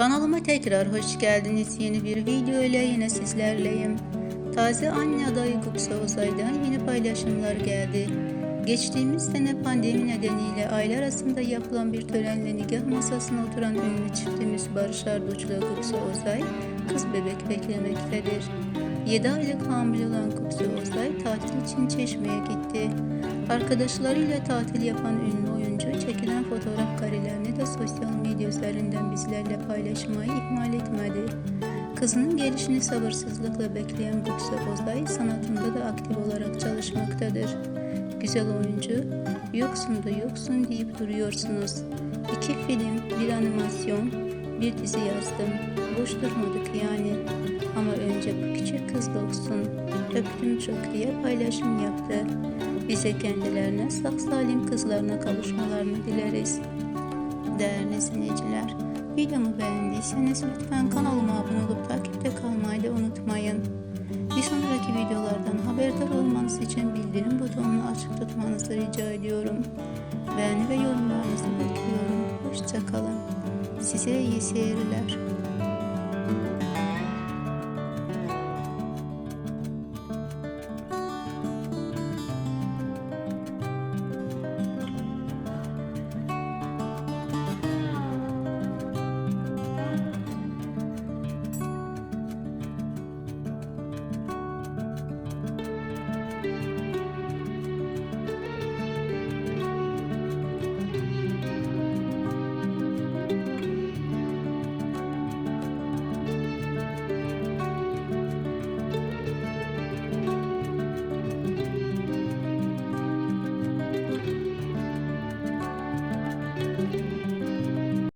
Kanalıma tekrar hoş geldiniz. Yeni bir video ile yine sizlerleyim. Taze anne adayı Gupse Uzay'dan yeni paylaşımlar geldi. Geçtiğimiz sene pandemi nedeniyle aile arasında yapılan bir törenle nikah masasına oturan ünlü çiftimiz Barış Arduç'la Gupse Uzay kız bebek beklemektedir. 7 aylık hamile olan Gupse Uzay tatil için Çeşme'ye gitti. Arkadaşlarıyla tatil yapan ünlü oyuncu çekilen fotoğraf karelerini de sosyal medya üzerinden bizlerle paylaşmayı ihmal etmedi. Kızının gelişini sabırsızlıkla bekleyen Gupse Ozay sanatında da aktif olarak çalışmaktadır. Güzel oyuncu, yoksun da yoksun deyip duruyorsunuz. İki film, bir animasyon, bir dizi yazdım. Boş durmadık yani. Ama önce bu küçük kız doğsun. Öptüm çok diye paylaşım yaptı. Bize kendilerine sağ salim kızlarına kavuşmalarını dileriz. Değerli izleyiciler, videomu beğendiyseniz lütfen kanalıma abone olup takipte kalmayı da unutmayın. Bir sonraki videolardan haberdar olmanız için bildirim butonunu açık tutmanızı rica ediyorum. Beğeni ve yorumlarınızı bekliyorum. Hoşçakalın. Size iyi seyirler.